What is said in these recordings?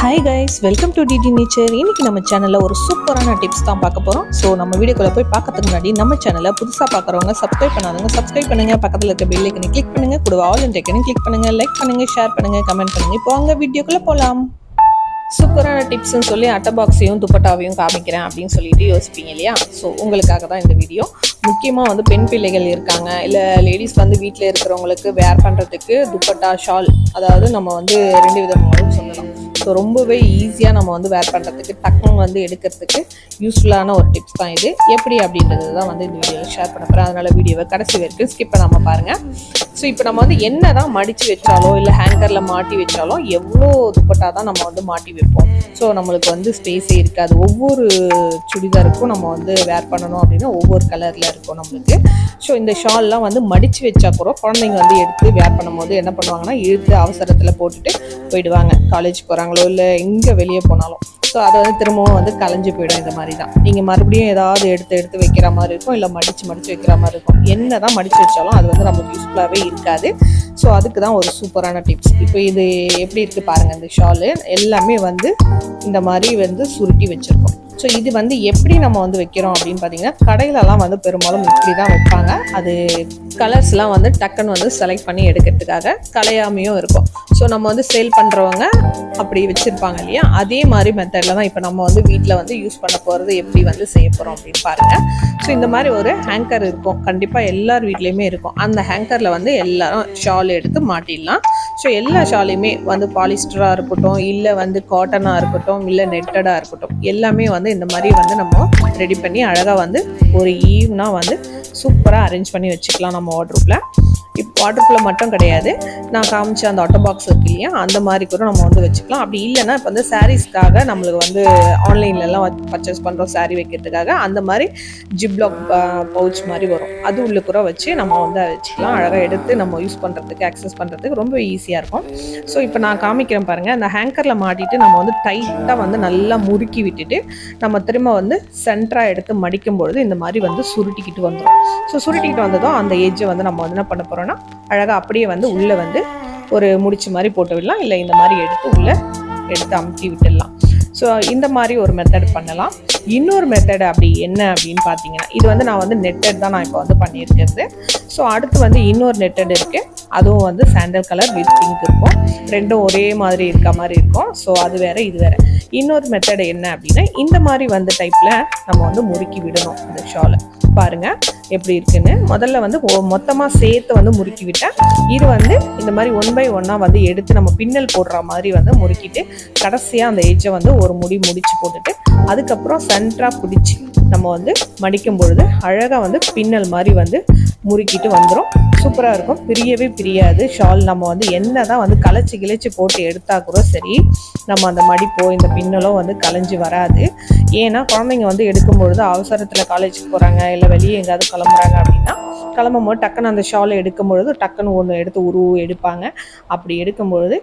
Hi guys welcome to DD nature இன்னைக்கு நம்ம சேனலில் ஒரு சூப்பரான டிப்ஸ் தான் பார்க்க போகிறோம் ஸோ நம்ம வீடியோக்குள்ளே போய் பார்க்கறதுக்கு முன்னாடி நம்ம சேனலை புதுசாக பார்க்குறவங்க சப்ஸ்கிரைப் பண்ணாதவங்க சப்ஸ்கிரைப் பண்ணுங்க. பக்கத்தில் இருக்க பெல் கிளிக் பண்ணுங்க. கூட ஆல் அண்ட் கிளிக் பண்ணுங்கள் லைக் பண்ணுங்க ஷேர் பண்ணுங்க கமெண்ட் பண்ணுங்க. இப்போ அங்கே வீடியோக்குள்ளே போகலாம் சூப்பரான டிப்ஸ்ன்னு சொல்லி அட்டை பாக்ஸையும் துப்பட்டாவையும் காமிக்கிறேன் அப்படின்னு சொல்லிட்டு யோசிப்பீங்க இல்லையா? ஸோ உங்களுக்காக தான் இந்த வீடியோ முக்கியமாக வந்து பெண் பிள்ளைகள் இருக்காங்க. இல்லை லேடிஸ் வந்து வீட்டில் இருக்கிறவங்களுக்கு வேர் பண்ணுறதுக்கு துப்பட்டா ஷால் அதாவது நம்ம வந்து ரெண்டு விதமாகவும் சொல்லலாம். ஸோ ரொம்பவே ஈஸியாக நம்ம வந்து வேர் பண்ணுறதுக்கு டக்குன்னு வந்து எடுக்கிறதுக்கு யூஸ்ஃபுல்லான ஒரு டிப்ஸ் தான் இது. எப்படி அப்படின்றது தான் வந்து இந்த வீடியோவில் ஷேர் பண்ண போகிறேன் அதனால் வீடியோவை கடைசி வரைக்கும் ஸ்கிப் பண்ணாமல் பாருங்கள் ஸோ இப்போ நம்ம வந்து என்ன தான் மடித்து வச்சாலோ இல்லை ஹேங்கரில் மாட்டி வச்சாலோ எவ்வளோ துப்பட்டா தான் நம்ம வந்து மாட்டி வைப்போம். ஸோ நம்மளுக்கு வந்து ஸ்பேஸே இருக்காது. ஒவ்வொரு சுடிதாருக்கும் நம்ம வந்து வேர் பண்ணணும் அப்படின்னா ஒவ்வொரு கலரில் இருக்கும் நம்மளுக்கு. ஸோ இந்த ஷால்லாம் வந்து மடித்து வச்சா கூட குழந்தைங்க வந்து எடுத்து வேர் பண்ணும்போது என்ன பண்ணுவாங்கன்னா இழுத்து அவசரத்தில் போட்டுட்டு போயிடுவாங்க. காலேஜ் போகிறாங்க போகிறாங்களோ இல்லை எங்கே வெளியே போனாலும். ஸோ அதை வந்து திரும்பவும் வந்து கலைஞ்சு போயிடும் இந்த மாதிரி தான். நீங்கள் மறுபடியும் ஏதாவது எடுத்து எடுத்து வைக்கிற மாதிரி இருக்கும் இல்லை மடித்து மடித்து வைக்கிற மாதிரி இருக்கும். என்ன தான் மடித்து வச்சாலும் அது வந்து நமக்கு யூஸ்ஃபுல்லாகவே இருக்காது. ஸோ அதுக்கு தான் ஒரு சூப்பரான டிப்ஸ் இப்போ இது எப்படி இருக்குது பாருங்கள் இந்த ஷாலு எல்லாமே வந்து இந்த மாதிரி வந்து சுருட்டி வச்சுருக்கோம். ஸோ இது வந்து எப்படி நம்ம வந்து வைக்கிறோம் அப்படின்னு பார்த்தீங்கன்னா கடையிலலாம் வந்து பெரும்பாலும் இப்படி தான் வைப்பாங்க. அது கலர்ஸ்லாம் வந்து டக்குன்னு வந்து செலக்ட் பண்ணி எடுக்கிறதுக்காக கலையாமையும் இருக்கும். ஸோ நம்ம வந்து சேல் பண்ணுறவங்க அப்படி வச்சுருப்பாங்க இல்லையா? அதே மாதிரி மெத்தடில் தான் இப்போ நம்ம வந்து வீட்டில் வந்து யூஸ் பண்ண போகிறது எப்படி வந்து செய்ய போகிறோம் அப்படின்னு பாருங்கள் ஸோ இந்த மாதிரி ஒரு ஹேங்கர் இருக்கும். கண்டிப்பாக எல்லார் வீட்லேயுமே இருக்கும். அந்த ஹேங்கரில் வந்து எல்லாரும் ஷால் எடுத்து மாட்டிடலாம். ஸோ எல்லா ஷாலையுமே வந்து பாலிஸ்டராக இருக்கட்டும் இல்லை வந்து காட்டனாக இருக்கட்டும் இல்லை நெட்டடாக இருக்கட்டும் எல்லாமே வந்து இந்த மாதிரி வந்து நம்ம ரெடி பண்ணி அழகாக வந்து ஒரு ஈவ்னாக வந்து சூப்பராக அரேஞ்ச் பண்ணி வச்சுக்கலாம் நம்ம வாட்ரூப்பில் இப்போ வாட்டர்ஃபில் மட்டும் கிடையாது. நான் காமிச்ச அந்த ஆட்டோ பாக்ஸ் இருக்கு இல்லையா அந்த மாதிரி கூட நம்ம வந்து வச்சுக்கலாம். அப்படி இல்லைன்னா இப்போ வந்து சாரீஸ்க்காக நம்மளுக்கு வந்து ஆன்லைன்லலாம் பர்ச்சேஸ் பண்ணுறோம் சாரீ வைக்கிறதுக்காக அந்த மாதிரி ஜிப்லாக் பவுச் மாதிரி வரும். அது உள்ள கூட வச்சு நம்ம வந்து அதை வச்சுக்கலாம். அழகாக எடுத்து நம்ம யூஸ் பண்ணுறதுக்கு ஆக்சஸ் பண்ணுறதுக்கு ரொம்ப ஈஸியாக இருக்கும். ஸோ இப்போ நான் காமிக்கிறேன் பாருங்கள் அந்த ஹேங்கரில் மாட்டிட்டு நம்ம வந்து டைட்டாக வந்து நல்லா முறுக்கி விட்டுட்டு நம்ம திரும்ப வந்து சென்டராக எடுத்து மடிக்கும் பொழுது இந்த மாதிரி வந்து சுருட்டிக்கிட்டு வந்துடும் ஸோ சுருட்டிக்கிட்டு வந்ததும் அந்த ஏஜை வந்து நம்ம வந்து என்ன பண்ண போகிறோம்னா அழகாக அப்படியே வந்து உள்ளே வந்து ஒரு முடிச்சு மாதிரி போட்டு விடலாம். இல்லை இந்த மாதிரி எடுத்து உள்ளே எடுத்து அமுத்தி விட்டுடலாம். ஸோ இந்த மாதிரி ஒரு மெத்தட் பண்ணலாம். இன்னொரு மெத்தட் அப்படி என்ன அப்படின்னு பார்த்தீங்கன்னா இது வந்து நான் வந்து நெட்டட் தான் நான் இப்போ வந்து பண்ணியிருக்கிறது. ஸோ அடுத்து வந்து இன்னொரு நெட்டட் இருக்குது அதுவும் வந்து சாண்டல் கலர் வித் பிங்க் இருக்கும். ரெண்டும் ஒரே மாதிரி இருக்க மாதிரி இருக்கும். ஸோ அது வேற இது வேற. இன்னொரு மெத்தட் என்ன அப்படின்னா இந்த மாதிரி வந்து டைப்பில் நம்ம வந்து முறுக்கி விடணும் இந்த ஷாலை பாருங்க எப்படி இருக்குன்னு. முதல்ல வந்து மொத்தமாக சேர்த்து வந்து முறுக்கி விட்டேன் இது வந்து இந்த மாதிரி ஒன் பை ஒன்னாக வந்து எடுத்து நம்ம பின்னல் போடுற மாதிரி வந்து முறுக்கிட்டு கடைசியாக அந்த எஜ்ஜை வந்து ஒரு முடி முடிச்சு போட்டுட்டு அதுக்கப்புறம் சென்டராக பிடிச்சி நம்ம வந்து மடிக்கும் பொழுது அழகாக வந்து பின்னல் மாதிரி வந்து முறுக்கிட்டு வந்துடும் சூப்பராக இருக்கும். பிரியவே பிரியாது. ஷால் நம்ம வந்து என்ன தான் வந்து கலைச்சி கிளைச்சி போட்டு எடுத்தா கூட சரி நம்ம அந்த மடிப்போ இந்த பின்னலோ வந்து கலைஞ்சி வராது. ஏன்னா குழந்தைங்க வந்து எடுக்கும் பொழுது அவசரத்தில் காலேஜுக்கு போகிறாங்க இல்லை வெளியே எங்கேயாவது கிளம்புறாங்க அப்படின்னா கிளம்பும் போது டக்குன்னு அந்த ஷாலை எடுக்கும் பொழுது டக்குன்னு ஒன்று எடுத்து உருவு எடுப்பாங்க. அப்படி எடுக்கும் பொழுது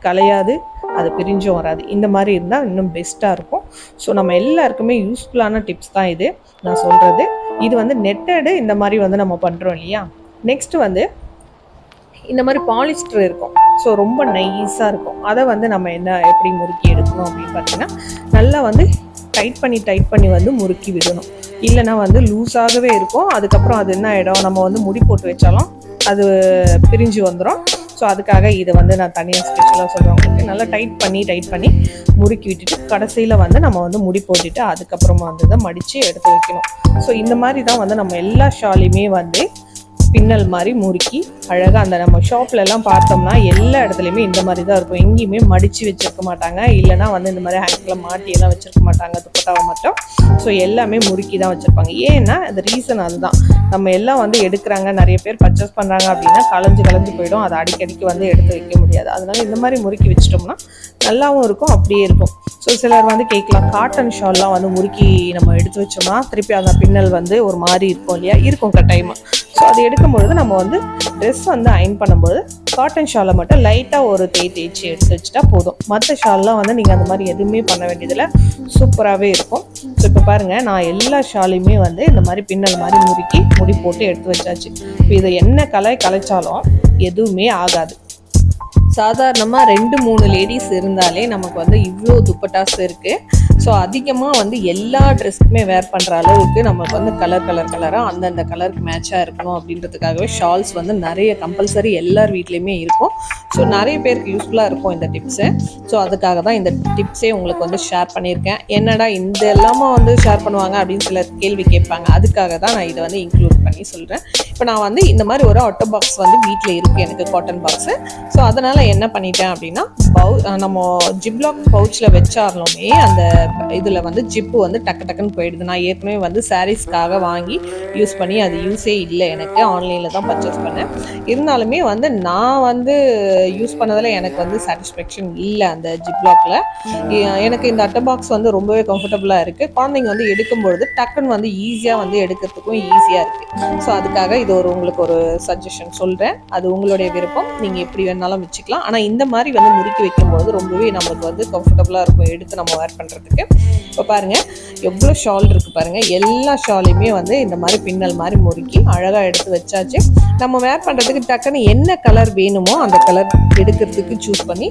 கலையாது அது பிரிஞ்சும் வராது. இந்த மாதிரி இருந்தால் இன்னும் பெஸ்ட்டாக இருக்கும். ஸோ நம்ம எல்லாருக்குமே யூஸ்ஃபுல்லான டிப்ஸ் தான் இது. நான் சொல்கிறது இது வந்து நெட்டடு இந்த மாதிரி வந்து நம்ம பண்ணுறோம் இல்லையா? நெக்ஸ்ட் வந்து இந்த மாதிரி பாலிஸ்டர் இருக்கும். ஸோ ரொம்ப நைஸாக இருக்கும். அதை வந்து நம்ம என்ன எப்படி முறுக்கி எடுக்கணும் அப்படின்னு பார்த்தீங்கன்னா நல்லா வந்து டைட் பண்ணி டைட் பண்ணி வந்து முறுக்கி விடணும். இல்லைன்னா வந்து லூஸாகவே இருக்கும். அதுக்கப்புறம் அது என்ன ஆகிடும் நம்ம வந்து முடி போட்டு வச்சாலும் அது பிரிஞ்சு வந்துடும் ஸோ அதுக்காக இதை வந்து நான் தனியாக ஸ்பெஷலாக சொல்கிறேன் உங்களுக்கு நல்லா டைட் பண்ணி டைட் பண்ணி முறுக்கி விட்டுட்டு கடைசியில் வந்து நம்ம வந்து முடி போட்டுட்டு அதுக்கப்புறமா வந்து தான் மடித்து எடுத்து வைக்கணும். ஸோ இந்த மாதிரி தான் வந்து நம்ம எல்லா ஷாலையுமே வந்து பின்னல் மாதிரி முறுக்கி அழகாக அந்த நம்ம ஷாப்லலாம் பார்த்தோம்னா எல்லா இடத்துலையுமே இந்த மாதிரி தான் இருக்கும். எங்கேயுமே மடித்து வச்சுருக்க மாட்டாங்க. இல்லைனா வந்து இந்த மாதிரி ஹேங்கில் மாட்டி எல்லாம் வச்சுருக்க மாட்டாங்க. துப்பட்டாவை மட்டும். ஸோ எல்லாமே முறுக்கி தான் வச்சுருப்பாங்க. ஏன்னா அது ரீசன் அதுதான். நம்ம எல்லாம் வந்து எடுக்கிறாங்க. நிறைய பேர் பர்ச்சேஸ் பண்ணுறாங்க அப்படின்னா கலைஞ்சு கலைஞ்சு போயிடும். அதை அடிக்கடிக்கு வந்து எடுத்து வைக்க முடியாது. அதனால இந்த மாதிரி முறுக்கி வச்சிட்டோம்னா நல்லாவும் இருக்கும். அப்படியே இருக்கும். ஸோ சிலர் வந்து கேட்கலாம். காட்டன் ஷால்லாம் வந்து முறுக்கி நம்ம எடுத்து வச்சோம்னா திருப்பி அந்த பின்னல் வந்து ஒரு மாதிரி இருக்கும் இல்லையா? இருக்கும் கட்டாயமாக ஸோ அது எடுக்கும்பொழுது நம்ம வந்து ட்ரெஸ் வந்து அயன் பண்ணும்போது காட்டன் ஷாலை மட்டும் லைட்டாக ஒரு தேய் தேய்ச்சி எடுத்து வச்சுட்டா போதும். மற்ற ஷால்லாம் வந்து நீங்கள் அந்த மாதிரி எதுவுமே பண்ண வேண்டியதில்லை. சூப்பராகவே இருக்கும். ஸோ இப்போ பாருங்கள் நான் எல்லா ஷாலையுமே வந்து இந்த மாதிரி பின்னல் மாதிரி முறுக்கி முடி போட்டு எடுத்து வச்சாச்சு. இப்போ இதை என்ன கலை கலைச்சாலும் எதுவுமே ஆகாது. சாதாரணமாக ரெண்டு மூணு லேடிஸ் இருந்தாலே நமக்கு வந்து இவ்வளோ துப்பட்டாஸ் இருக்குது ஸோ அதிகமாக வந்து எல்லா ட்ரெஸ்க்குமே வேர் பண்ணுற அளவுக்கு நமக்கு வந்து கலர் கலர் கலராக அந்தந்த கலருக்கு மேட்சாக இருக்கணும் அப்படின்றதுக்காகவே ஷால்ஸ் வந்து நிறைய கம்பல்சரி எல்லார் வீட்லேயுமே இருக்கும். ஸோ நிறைய பேருக்கு யூஸ்ஃபுல்லாக இருக்கும் இந்த டிப்ஸு ஸோ அதுக்காக தான் இந்த டிப்ஸே உங்களுக்கு வந்து ஷேர் பண்ணியிருக்கேன். என்னடா இந்த எல்லாமே வந்து ஷேர் பண்ணுவாங்க அப்படின்னு சில கேள்வி கேட்பாங்க. அதுக்காக தான் நான் இதை வந்து இன்க்ளூட் பண்ணி சொல்கிறேன் இப்போ நான் வந்து இந்த மாதிரி ஒரு ஆட்டோ பாக்ஸ் வந்து வீட்டில் இருக்குது எனக்கு காட்டன் பாக்ஸு ஸோ அதனால் என்ன பண்ணிட்டேன் அப்படின்னா பவு நம்ம ஜிப்லாக் பவுச்சில் வச்சாலுமே அந்த இதில் வந்து ஜிப்பு வந்து டக்கு டக்குன்னு போயிடுது. நான் ஏற்கனவே வந்து சாரீஸ்க்காக வாங்கி யூஸ் பண்ணி அது யூஸே இல்லை எனக்கு. ஆன்லைனில் தான் பர்ச்சேஸ் பண்ணேன். இருந்தாலுமே வந்து நான் வந்து யூஸ் பண்ணதில் எனக்கு வந்து சாட்டிஸ்ஃபேக்ஷன் இல்லை அந்த ஜிப்லாக்ல எனக்கு இந்த அட்டை பாக்ஸ் வந்து ரொம்பவே கம்ஃபர்டபுளாக இருக்குது குழந்தைங்க வந்து எடுக்கும்பொழுது டக்குன்னு வந்து ஈஸியாக வந்து எடுக்கிறதுக்கும் ஈஸியாக இருக்குது ஸோ அதுக்காக இது ஒரு உங்களுக்கு ஒரு சஜஷன் சொல்கிறேன் அது உங்களுடைய விருப்பம். நீங்கள் எப்படி வேணாலும் வச்சுக்கலாம். ஆனால் இந்த மாதிரி வந்து முறுக்கி வைக்கும்போது ரொம்பவே நமக்கு வந்து கம்ஃபர்டபுளாக இருக்கும் எடுத்து நம்ம வேர் பண்ணுறதுக்கு இப்போ பாருங்கள் எவ்வளோ ஷால் இருக்குது பாருங்கள் எல்லா ஷாலையுமே வந்து இந்த மாதிரி பின்னல் மாதிரி முறுக்கி அழகாக எடுத்து வச்சாச்சு. நம்ம வேர் பண்ணுறதுக்கு டக்குன்னு என்ன கலர் வேணுமோ அந்த கலர் எடுக்கிறதுக்கு சூஸ் பண்ணி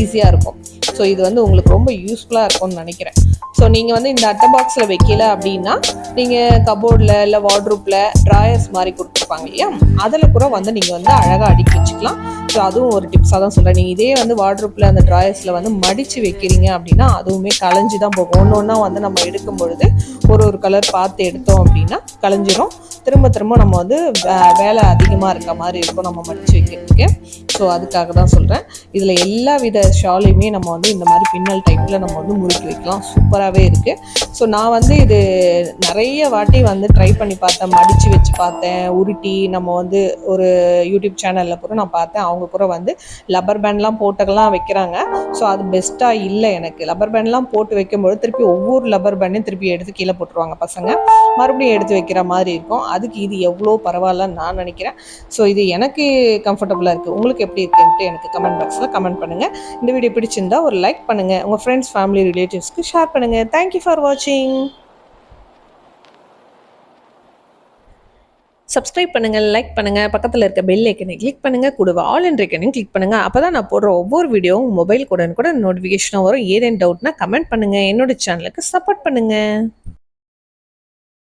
ஈஸியாக இருக்கும். ஸோ இது வந்து உங்களுக்கு ரொம்ப யூஸ்ஃபுல்லாக இருக்கும்னு நினைக்கிறேன். ஸோ நீங்கள் வந்து இந்த அட்டை பாக்ஸில் வைக்கல அப்படின்னா நீங்கள் கபோர்டில் இல்லை வார்ட்ரூப்பில் ட்ராயர்ஸ் மாதிரி கொடுத்துருப்பாங்க இல்லையா? அதில் கூட வந்து நீங்கள் வந்து அழகாக அடுக்கி வச்சுக்கலாம். ஸோ அதுவும் ஒரு டிப்ஸாக தான் சொல்கிறேன் நீங்கள் இதே வந்து வார்ட்ரூப்பில் அந்த ட்ராயர்ஸில் வந்து மடித்து வைக்கிறீங்க அப்படின்னா அதுவுமே களைஞ்சி தான் போகும். ஒன்று ஒன்றா வந்து நம்ம எடுக்கும் பொழுது ஒரு ஒரு கலர் பார்த்து எடுத்தோம் அப்படின்னா களைஞ்சிரும். திரும்ப திரும்ப நம்ம வந்து வே- வேலை அதிகமாக இருக்க மாதிரி இருக்கும் நம்ம மடித்து வைக்கிறதுக்கு. ஸோ அதுக்காக தான் சொல்கிறேன் இதில் எல்லா வித ஷாலையுமே நம்ம வந்து இந்த மாதிரி பின்னல் டைப்பில் நம்ம வந்து முறுக்கி வைக்கலாம். சூப்பராகவே இருக்குது ஸோ நான் வந்து இது நிறைய வாட்டி வந்து ட்ரை பண்ணி பார்த்தேன். மடித்து வச்சு பார்த்தேன். உருட்டி நம்ம வந்து ஒரு யூடியூப் சேனலில் கூட நான் பார்த்தேன். அவங்க கூட வந்து லப்பர் பேண்ட்லாம் போட்டுக்கெல்லாம் வைக்கிறாங்க. ஸோ அது பெஸ்ட்டாக இல்லை எனக்கு. லப்பர் பேண்ட்லாம் போட்டு வைக்கும்போது திருப்பி ஒவ்வொரு லப்பர் பேண்டையும் திருப்பி எடுத்து கீழே போட்டுருவாங்க பசங்க. மறுபடியும் எடுத்து வைக்கிற மாதிரி இருக்கும். அதுக்கு இது எவ்வளோ பரவாயில்லன்னு நான் நினைக்கிறேன். ஸோ இது எனக்கு கம்ஃபர்டபுளாக இருக்குது உங்களுக்கு எப்படி இருக்குன்ட்டு எனக்கு கமெண்ட் பாக்ஸில் கமெண்ட் பண்ணுங்கள் இந்த வீடியோ பிடிச்சிருந்தா ஒரு லைக் பண்ணுங்கள் உங்கள் ஃப்ரெண்ட்ஸ் ஃபேமிலி ரிலேட்டிவ்ஸ்க்கு ஷேர் பண்ணுங்கள் தேங்க்யூ ஃபார் வாட்சிங் சப்ஸ்கிரைப் பண்ணுங்கள் லைக் பண்ணுங்கள் பக்கத்தில் இருக்க பெல் ஐக்கனை கிளிக் பண்ணுங்கள் கூடவே ஆல் இன் ஐக்கனையும் கிளிக் பண்ணுங்கள் அப்போ தான் நான் போடுற ஒவ்வொரு வீடியோவும் மொபைல் கூட கூட நோட்டிஃபிகேஷனாக வரும். ஏதேன் டவுட்னா கமெண்ட் பண்ணுங்கள் என்னோட சேனலுக்கு சப்போர்ட் பண்ணுங்கள்